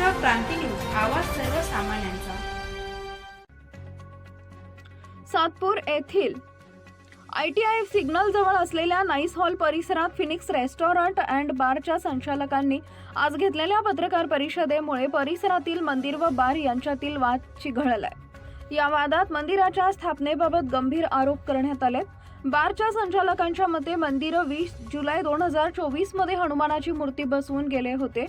Maharashtra Kranti news आवाज सर्वसामान्यांचा. सातपूर येथील आय टी आय सिग्नल जवळ असलेल्या नाईस हॉल परिसरात फिनिक्स रेस्टॉरंट अँड बारच्या संचालकांनी आज घेतलेल्या पत्रकार परिषदेमुळे परिसरातील मंदिर व बार यांच्यातील वाद चिघळलाय या वादात मंदिराच्या स्थापनेबाबत गंभीर आरोप करण्यात आले बारच्या संचालकांच्या मते मंदिर वीस जुलै दोन हजार चोवीसमध्ये हनुमानाची मूर्ती बसवून गेले होते.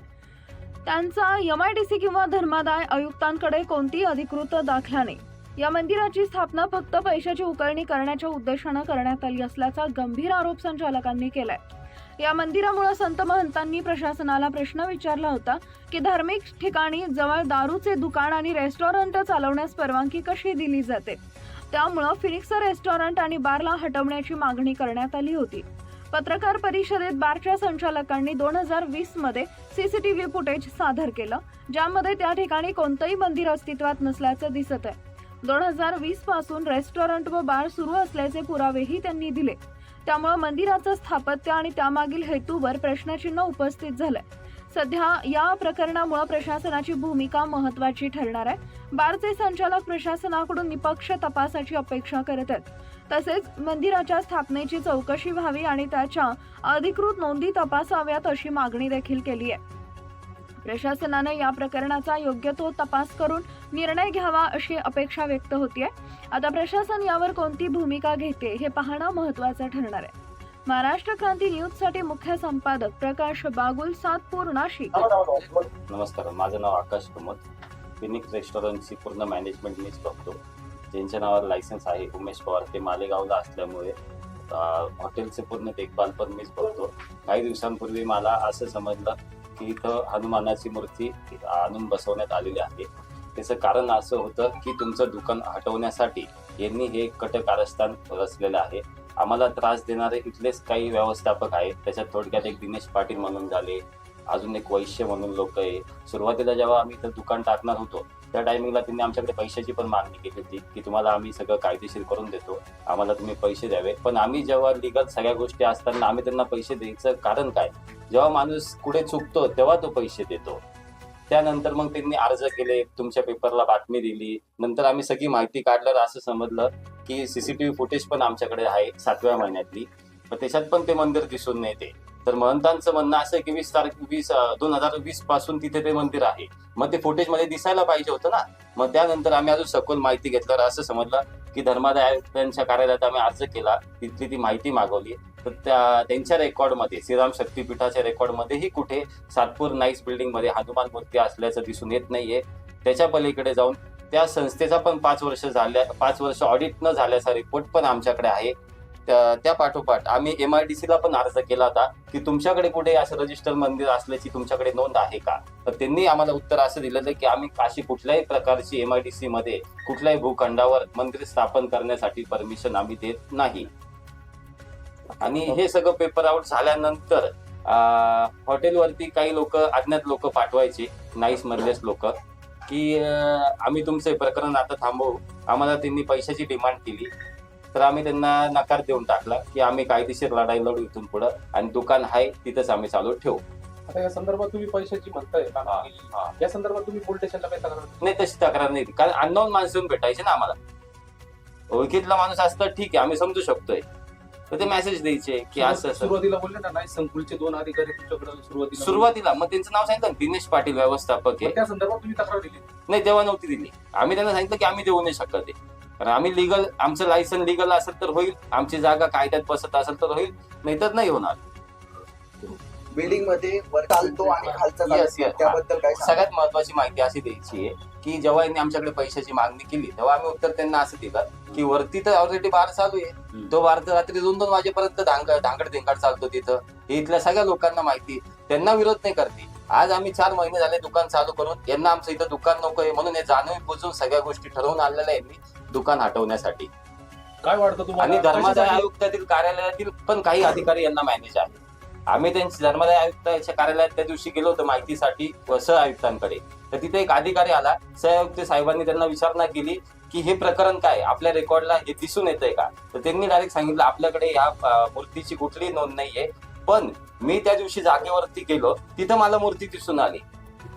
त्यांचा एमआयडीसी किंवा धर्मादाय आयुक्तांकडे कोणतीही अधिकृत दाखला नाही. या मंदिराची स्थापना फक्त पैशाची उकळणी करण्याच्या उद्देशानं करण्यात आली असल्याचा गंभीर आरोप संचालकांनी केलाय. या मंदिरामुळे संत महंतांनी प्रशासनाला प्रश्न विचारला होता की धार्मिक ठिकाणी जवळ दारूचे दुकान आणि रेस्टॉरंट चालवण्यास परवानगी कशी दिली जाते? त्यामुळं फिनिक्स रेस्टॉरंट आणि बारला हटवण्याची मागणी करण्यात आली होती. पत्रकार परिषदेत बारच्या संचालकांनी दोन हजार वीसमध्ये सीसीटीव्ही फुटेज सादर केलं ज्यामध्ये त्या ठिकाणी कोणतंही मंदिर अस्तित्वात नसल्याचं दिसत आहे. दोन हजार वीसपासून रेस्टॉरंट व बार सुरू असल्याचे पुरावेही त्यांनी दिले. त्यामुळे मंदिराचं स्थापत्य आणि त्यामागील हेतूवर प्रश्नचिन्ह उपस्थित झालंय. सध्या या प्रकरणामुळे प्रशासनाची भूमिका महत्वाची ठरणार आहे. बारचे संचालक प्रशासनाकडून निपक्ष तपासाची अपेक्षा करत आहेत. तसेच मंदिराच्या स्थापनेची चौकशी व्हावी आणि त्याच्या अधिकृत नोंदी तपासाव्यात अशी मागणी देखील केली आहे. प्रशासनाने या प्रकरणाचा योग्य तो तपास करून निर्णय घ्यावा अशी अपेक्षा व्यक्त होतीये. आता प्रशासन यावर कोणती भूमिका घेते हे पाहणं महत्वाचं ठरणार आहे. महाराष्ट्र क्रांती न्यूजसाठी मुख्य संपादक प्रकाश बागुल सातपूर नाशिक. नमस्कार माझं नाव आकाश कामत. फिनिक्स रेस्टॉरंटची पूर्ण मॅनेजमेंट मीच बघतो. ज्यांच्या नावावर लायसन्स आहे उमेश पवार ते मालेगावला असल्यामुळे हॉटेलचे पूर्ण देखभाल पण मीच बघतो. काही दिवसांपूर्वी मला असं समजलं की इथं हनुमानाची मूर्ती आणून बसवण्यात आलेली आहे. त्याचं कारण असं होतं की तुमचं दुकान हटवण्यासाठी यांनी हे कटक कारस्थान रचलेलं आहे. आम्हाला त्रास देणारे इथलेच काही व्यवस्थापक आहेत. त्याच्यात थोडक्यात एक दिनेश पाटील म्हणून झाले अजून एक वैश्य म्हणून लोक आहे. सुरुवातीला जेव्हा आम्ही इथं दुकान टाकणार होतो त्या टायमिंगला त्यांनी आमच्याकडे पैशाची पण मागणी केली होती की तुम्हाला आम्ही सगळं कायदेशीर करून देतो आम्हाला तुम्ही पैसे द्यावे. पण आम्ही जेव्हा लिगल सगळ्या गोष्टी असताना आम्ही त्यांना पैसे द्यायचं कारण काय? जेव्हा माणूस कुठे चुकतो तेव्हा तो पैसे देतो. त्यानंतर मग त्यांनी अर्ज केले तुमच्या पेपरला बातमी दिली. नंतर आम्ही सगळी माहिती काढल्यावर असं समजलं की सीसीटीव्ही फुटेज पण आमच्याकडे आहे सातव्या महिन्यातली. पण त्याच्यात पण ते मंदिर दिसून नाही येते. तर महंतांचं म्हणणं असं की वीस तारीख वीस दोन हजार वीसपासून तिथे ते मंदिर आहे. मग ते फुटेजमध्ये दिसायला पाहिजे होतं ना. मग त्यानंतर आम्ही अजून सखोल माहिती घेतल्यावर असं समजलं की धर्मादाय आयुक्तांच्या कार्यालयात आम्ही अर्ज केला. तिथली ती माहिती मागवली. तर त्या त्यांच्या रेकॉर्डमध्ये श्रीराम शक्तीपीठाच्या रेकॉर्डमध्येही कुठे सातपूर नाईस बिल्डिंगमध्ये हनुमान मूर्ती असल्याचं दिसून येत नाहीये. त्याच्या पलीकडे जाऊन त्या संस्थेचा पण पाच वर्ष झाल्या पाच वर्ष ऑडिट न झाल्याचा रिपोर्ट पण आमच्याकडे आहे. त्या त्या पाठोपाठ आम्ही एम आय डी ला पण अर्ज केला होता की तुमच्याकडे कुठे असं रजिस्टर मंदिर असल्याची तुमच्याकडे नोंद आहे का? तर त्यांनी आम्हाला उत्तर असं दिलेलं की आम्ही अशी कुठल्याही प्रकारची एम आय डी सी मध्ये कुठल्याही भूखंडावर मंदिर स्थापन करण्यासाठी परमिशन आम्ही देत नाही. आणि हे सगळं पेपर आउट झाल्यानंतर हॉटेलवरती काही लोक अज्ञात लोक पाठवायचे नाईस मधलेच लोक की आम्ही तुमचे प्रकरण आता थांबवू. आम्हाला त्यांनी पैशाची डिमांड केली. तर आम्ही त्यांना नकार देऊन टाकला की आम्ही कायदेशीर लढाई लढू इथून पुढं आणि दुकान आहे तिथंच आम्ही चालू ठेवू. आता या संदर्भात तुम्ही पैशाची म्हणताय हा, हा. या संदर्भात तुम्ही पोलीस स्टेशनला काय तक्रार नाही तशी तक्रार नाही. कारण अननोन माणसं येऊन भेटायचे ना आम्हाला. ओळखीतला माणूस असतं ठीक आहे आम्ही समजू शकतोय. तर ते मेसेज द्यायचे की असं असं. सुरुवातीला बोलले ना नाही संकुलचे दोन अधिकारी तुमच्याकडे सुरुवातीला सुरुवातीला. मग त्यांचं नाव सांगितलं ना, दिनेश पाटील व्यवस्थापक मग आहे त्या संदर्भात तुम्ही तक्रार दिली. नाही तेव्हा नव्हती दिली. आम्ही त्यांना सांगितलं की आम्ही देऊ नाही शकत आहे. कारण आम्ही लिगल आमचं लायसन लिगल असेल तर होईल. आमची जागा कायद्यात बसत असेल तर होईल. नाही तर नाही होणार. बिल्डिंगमध्ये चालतो आणि खालचा. त्याबद्दल काय? सगळ्यात महत्वाची माहिती अशी द्यायची आहे की जेव्हा यांनी आमच्याकडे पैशाची मागणी केली तेव्हा आम्ही उत्तर त्यांना असं दिलं की वरती तर ऑलरेडी बार चालू आहे. तो बार तर रात्री दोन दोन वाजेपर्यंत धांग धांगड धिंगाड चालतो तिथं. हे इथल्या सगळ्या लोकांना माहिती त्यांना विरोध नाही करते आज आम्ही चार महिने झाले दुकान चालू करून. यांना आमचं इथं दुकान नको आहे म्हणून हे जाणून बुजून सगळ्या गोष्टी ठरवून आलेल्या आहे यांनी दुकान हटवण्यासाठी. काय वाटतं आणि धर्मादाय? आयुक्तातील कार्यालयातील पण काही अधिकारी यांना मॅनेज आहे. आम्ही त्यांची धर्मादाय आयुक्ताच्या कार्यालयात त्या दिवशी गेलो होतो माहितीसाठी व सह आयुक्तांकडे. तर तिथे एक अधिकारी आला. सहआयुक्त साहेबांनी त्यांना विचारणा केली की हे प्रकरण काय आपल्या रेकॉर्डला हे दिसून येतंय का? तर त्यांनी डायरेक्ट सांगितलं आपल्याकडे या मूर्तीची कुठलीही नोंद नाहीये. पण मी त्या दिवशी जागेवरती गेलो तिथं मला मूर्ती दिसून आली.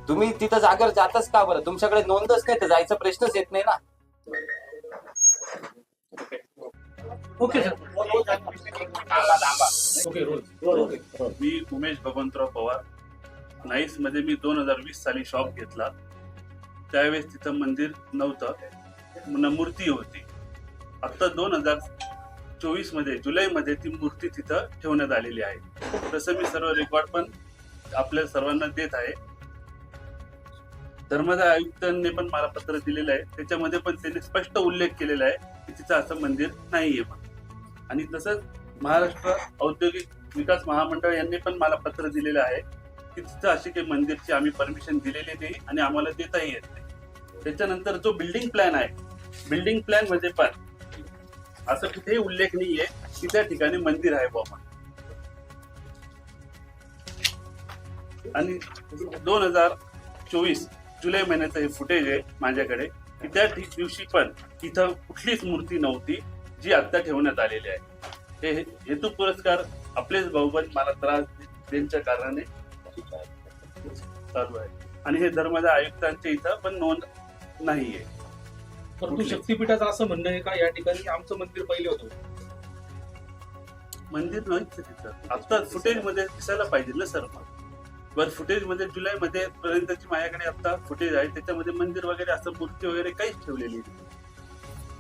तुम्ही तिथं जागर जातच का बरं? तुमच्याकडे नोंदच नाही तर जायचा प्रश्नच येत नाही ना. Okay sir. ओके रोज मी उमेश भगवंतराव पवार. नाईसमध्ये मी दोन हजार वीस साली शॉप घेतला. त्यावेळेस तिथं मंदिर नव्हतं. न मूर्ती होती. आता दोन हजार चोवीसमध्ये जुलैमध्ये ती मूर्ती तिथं ठेवण्यात आलेली आहे. तसं मी सर्व रेकॉर्ड पण आपल्या सर्वांना देत आहे. धर्मदाय आयुक्तांनी पण मला पत्र दिलेलं आहे. त्याच्यामध्ये पण त्यांनी स्पष्ट उल्लेख केलेला आहे की तिचं असं मंदिर नाहीये आणि तसंच महाराष्ट्र औद्योगिक विकास महामंडळ यांनी पण मला पत्र दिलेलं आहे की तिथं अशी काही मंदिरची आम्ही परमिशन दिलेली नाही आणि आम्हाला देताही येत नाही. त्याच्यानंतर जो बिल्डिंग प्लॅन आहे बिल्डिंग प्लॅनमध्ये पण असं कुठेही उल्लेख नाहीये की त्या ठिकाणी मंदिर आहे बाबा आणि दोन हजार चोवीस जुलै महिन्याचं हे फुटेज आहे माझ्याकडे. की त्या दिवशी पण तिथं कुठलीच मूर्ती नव्हती जी आता ठेवण्यात आलेली आहे. हे हेतू पुरस्कार आपलेच भाऊबंद मला त्रास त्यांच्या कारणाने चालू आहे. आणि हे धर्मदाय आयुक्तांच्या इथं पण नोंद नाहीये. परंतु शक्तीपीठाचं असं म्हणणं आहे का? या ठिकाणी आमचं मंदिर पहिले होतं. मंदिर नाहीच तिथं. आता फुटेजमध्ये दिसायला पाहिजे ना सर? मग बर फुटेजमध्ये जुलै मध्ये पर्यंतची माझ्याकडे आता फुटेज आहे. त्याच्यामध्ये मंदिर वगैरे असं मूर्ती वगैरे काहीच ठेवलेली नाही.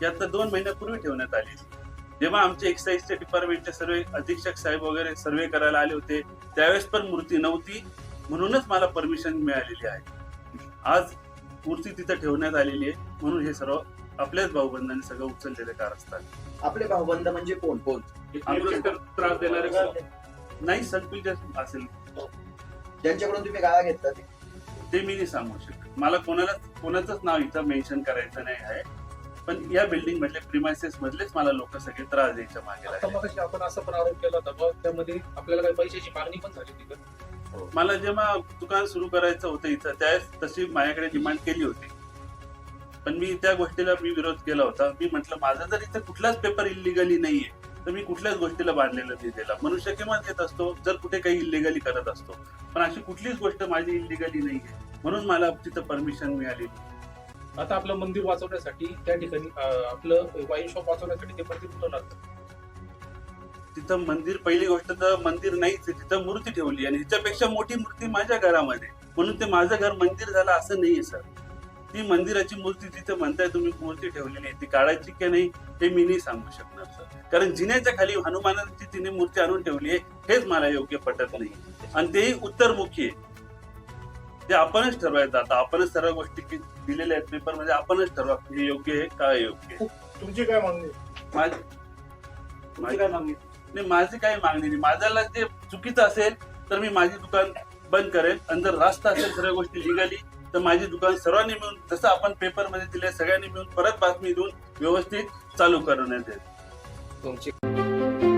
ती आता दोन महिन्यापूर्वी ठेवण्यात आली. जेव्हा आमचे एक्साईजच्या डिपार्टमेंटचे सर्वे अधीक्षक साहेब वगैरे सर्वे करायला आले होते त्यावेळेस पण मूर्ती नव्हती. म्हणूनच मला परमिशन मिळालेली आहे. आज मूर्ती तिथं ठेवण्यात आलेली आहे. म्हणून हे सर्व आपल्याच भाऊबंधांनी सगळं उचललेले कारस्थान. आपले भाऊबंद म्हणजे कोण? कोण? त्रास देणारे नाही संकुल असेल. ज्यांच्याकडून तुम्ही गाळा घेतला ते? ते मी नाही सांगू शकत. मला कोणाला कोणाचंच नाव इथं मेन्शन करायचं नाही आहे. पण या बिल्डिंग मधले प्रिमायसेस मधलेच मला लोक सगळे त्रास द्यायच्या मागे आता लागले. मग आपण असा पण आरोप केला होता त्यामध्ये आपल्याला काही पैशाची मागणी पण झाली तिथं मला जेव्हा दुकान सुरू करायचं होतं इथं त्यावेळेस तशी माझ्याकडे डिमांड केली होती. पण मी त्या गोष्टीला मी विरोध केला होता. मी म्हटलं माझा जर इथं कुठलाच पेपर इलिगली नाहीये तर मी कुठल्याच गोष्टीला बांधलेलं नाही. त्याला मनुष्य किंमत देत असतो जर कुठे काही इलिगली करत असतो. पण अशी कुठलीच गोष्ट माझी इलिगली नाहीये. म्हणून मला तिथं परमिशन मिळाली. आता आपलं मंदिर वाचवण्यासाठी त्या ठिकाणी आपलं वाईन शॉप वाचवण्यासाठी ते मंदिर कुठं लागतं? तिथं मंदिर पहिली गोष्ट तर मंदिर नाहीच आहे. तिथं मूर्ती ठेवली आणि ह्याच्यापेक्षा मोठी मूर्ती माझ्या घरामध्ये. म्हणून ते माझं घर मंदिर झालं असं नाहीये सर. ती मंदिराची मूर्ती तिथं म्हणताय तुम्ही मूर्ती ठेवलेली आहे ती काढायची की नाही हे मी नाही सांगू शकणार सर कारण जिन्याच्या खाली हनुमानाची तिने मूर्ती आणून ठेवली आहे हेच मला योग्य पटत नाही. आणि तेही उत्तरमुखी आहे. ते आपणच ठरवायचं आता आपणच सर्व गोष्टी कि- दिलेल्या आहेत पेपरमध्ये आपणच ठरवा की हे योग्य आहे का योग्य आहे. तुमची काय मागणी माझी माझी काय मागणी नाही माझी काही मागणी नाही. माझ्याला जे चुकीचं असेल तर मी माझी दुकान बंद करेन. आणि जर रास्त असेल सर्व गोष्टी लिगली तर माझी दुकान सर्वांनी मिळून जसं आपण पेपरमध्ये दिले सगळ्यांनी मिळून परत बातमी देऊन व्यवस्थित चालू करण्यात येईल.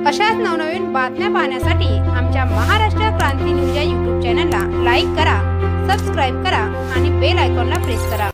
अशाच नवनवीन बातम्या पाहण्यासाठी आमच्या महाराष्ट्र क्रांती न्यूज या यूट्यूब चॅनलला लाईक करा सबस्क्राईब करा आणि बेल आयकॉनला प्रेस करा.